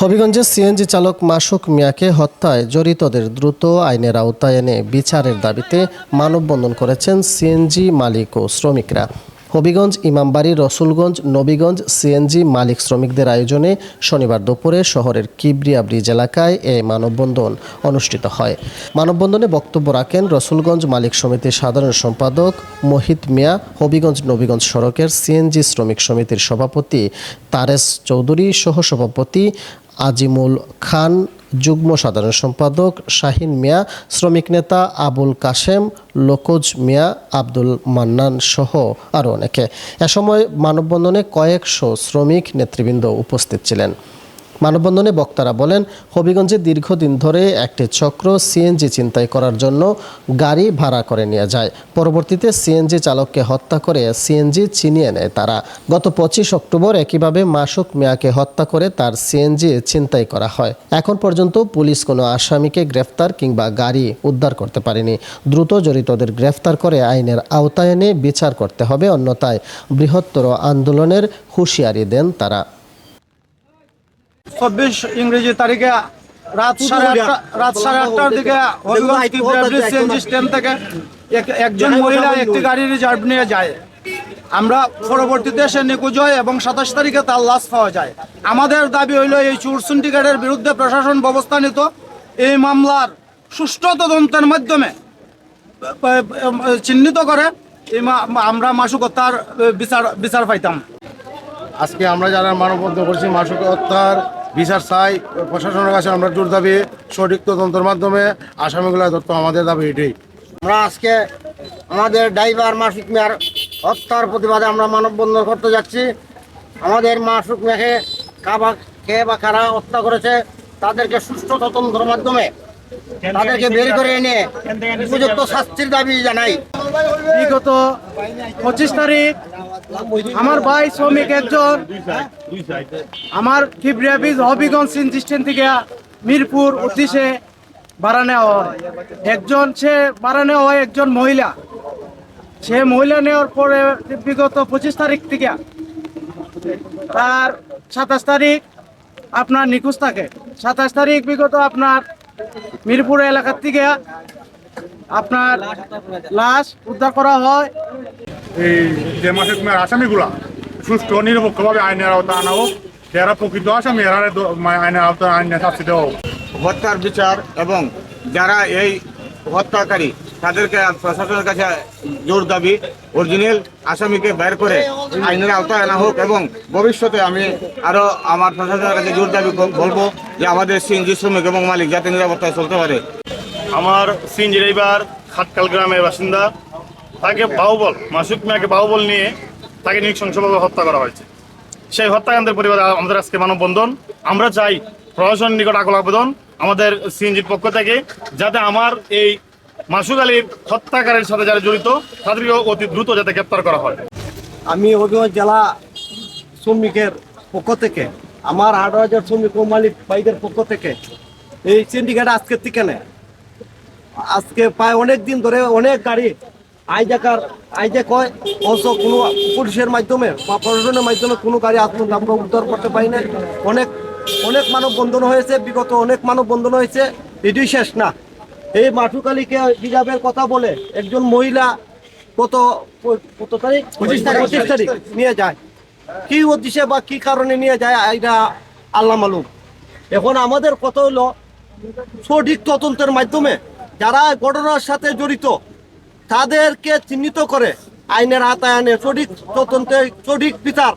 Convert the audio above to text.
হবিগঞ্জের সিএনজি চালক মাসুক মিয়াকে হত্যায় জড়িতদের দ্রুত আইনের আওতায় এনে বিচারের দাবিতে মানববন্ধন করেছেন সিএনজি মালিক ও শ্রমিকরা। হবিগঞ্জ, ইমামবাড়ি, রসুলগঞ্জ, নবীগঞ্জ সিএনজি মালিক শ্রমিকদের আয়োজনে শনিবার দুপুরে শহরের কিবরিয়া ব্রিজ এলাকায় এ মানববন্ধন অনুষ্ঠিত হয়। মানববন্ধনে বক্তব্য রাখেন রসুলগঞ্জ মালিক সমিতির সাধারণ সম্পাদক মোহিত মিয়া, হবিগঞ্জ, নবীগঞ্জ সড়কের সিএনজি শ্রমিক সমিতির সভাপতি তারেস চৌধুরী, সহসভাপতি আজিমুল খান, যুগ্ম সাধারণ সম্পাদক শাহিন মিয়া, শ্রমিক নেতা আবুল কাশেম, লোকজ মিয়া, আব্দুল মান্নান সহ আরও অনেকে। এ সময় মানববন্ধনে কয়েকশো শ্রমিক নেতৃবৃন্দ উপস্থিত ছিলেন। মানববন্ধনে বক্তারা বলেন, হবিগঞ্জে দীর্ঘদিন ধরে একটি চক্র সিএনজি চিন্তাই করার জন্য গাড়ি ভাড়া করে নিয়ে যায়। পরবর্তীতে সিএনজি চালককে হত্যা করে সিএনজি ছিনিয়ে নেয় তারা। গত পঁচিশ অক্টোবর একইভাবে মাসুক মিয়াকে হত্যা করে তার সিএনজি ছিনতাই করা হয়। এখন পর্যন্ত পুলিশ কোনো আসামিকে গ্রেফতার কিংবা গাড়ি উদ্ধার করতে পারেনি। দ্রুত জড়িতদের গ্রেফতার করে আইনের আওতায় এনে বিচার করতে হবে, অন্যথায় বৃহত্তর আন্দোলনের হুঁশিয়ারি দেন তারা। চব্বিশ ইংরেজি তারিখে রাত সাড়ে আটটা রাত সাড়ে আটটার দিকে সিএনজি স্ট্যান্ড থেকে একজন মহিলা একটি গাড়ি রিজার্ভ নিয়ে যায়। আমরা পরবর্তীতে সে নিখোঁজ হয় এবং সাতাশ তারিখে তার লাশ পাওয়া যায়। আমাদের দাবি হইল এই চুর সিন্ডিকেটের বিরুদ্ধে প্রশাসন ব্যবস্থা নিত। এই মামলার সুষ্ঠু তদন্তের মাধ্যমে চিহ্নিত করে এই মা- আমরা মাসুক হত্যার বিচার বিচার পাইতাম। আজকে আমরা যারা মানববন্ধন করছি মাসুক হত্যার বিচার চাই, প্রশাসনের কাছে আমরা জোর দাবি, সঠিক তদন্তের মাধ্যমে আসামিগুলো ধরতো আমাদের দাবি এটাই। আমরা আজকে আমাদের ড্রাইভার মাসুক মেয়ার হত্যার প্রতিবাদে আমরা মানববন্ধন করতে যাচ্ছি। আমাদের মাসুক মিয়াকে কাবা কে বা কারা হত্যা করেছে, তাদেরকে সুষ্ঠু তদন্তের মাধ্যমে তাদেরকে বের করে এনে উপযুক্ত শাস্তির দাবি জানাই। বিগত পঁচিশ তারিখ আমার ভাই শ্রমিক একজন, আমার কিবরিয়া বীজ হবিগঞ্জ সিনজিস্টেন থেকে মিরপুর উদ্দেশ্যে ভাড়া নেওয়া হয়। একজন, সে ভাড়া নেওয়া হয় একজন মহিলা। সে মহিলা নেওয়ার পরে বিগত পঁচিশ তারিখ থেকে তার সাতাশ তারিখ আপনার নিখোঁজ থাকে। সাতাশ তারিখ বিগত আপনার মিরপুর এলাকার থেকে আপনার লাশ উদ্ধার করা হয়। এই যে মাসের মেয়ের আসামিগুলা সুষ্ঠু নিরপেক্ষভাবে আইনের আওতা আনা হোক যারা প্রকৃত আসামি এরা আইনের আওতা আইনের শাস্তি দেওয়া হোক। হত্যার বিচার এবং যারা এই হত্যাকারী তাদেরকে প্রশাসনের কাছে জোর দাবি অরিজিনাল আসামিকে বের করে আইনের আওতায় আনা হোক এবং ভবিষ্যতে আমি আরও আমার প্রশাসনের কাছে জোর দাবি বলব যে আমাদের সিএনজি শ্রমিক এবং মালিক যাতে নিরাপত্তায় চলতে পারে। আমার সিনজি ড্রাইভার খাটকাল গ্রামের বাসিন্দা। তাকে বাহুবল মাসুক মিয়াকে বাহুবল নিয়ে তাকে নৃশংসভাবে হত্যা করা হয়েছে। সেই হত্যাকাণ্ডের পরিবারে আমাদের আজকে মানববন্ধন। আমরা চাই প্রশাসনের নিকট আকল আবেদন আমাদের সিএনজির পক্ষ থেকে যাতে আমার এই মাসুক আলীর হত্যাকারের সাথে যারা জড়িত, তাদেরকে অতি দ্রুত যাতে গ্রেপ্তার করা হয়। আমি হবিগঞ্জ জেলা শ্রমিকের পক্ষ থেকে, আমার হাজার শ্রমিক ও মালিক ভাইদের পক্ষ থেকে এই সিন্ডিকেট আজকের থেকে নেয়। আজকে প্রায় অনেক দিন ধরে অনেক গাড়ি আইজাকার আইজাক কয় অবশ্য কোনো পুলিশের মাধ্যমে বা প্রশাসনের মাধ্যমে কোনো গাড়ি আমরা উদ্ধার করতে পারি না অনেক অনেক মানব বন্ধন হয়েছে বিগত অনেক মানব বন্ধন হয়েছে এটাই শেষ না। এই মাঠুকালীকে রিজার্ভের কথা বলে একজন মহিলা কত কত তারিখ? পঁচিশ তারিখ। পঁচিশ তারিখ নিয়ে যায়। কি উদ্দেশ্যে বা কি কারণে নিয়ে যায় এটা আল্লাহ মালুম। এখন আমাদের কথা হলো সঠিক তদন্তের মাধ্যমে যারা ঘটনার সাথে জড়িত তাদেরকে চিহ্নিত করে আইনের আতায় আনে। সঠিক তদন্তে সঠিক বিচার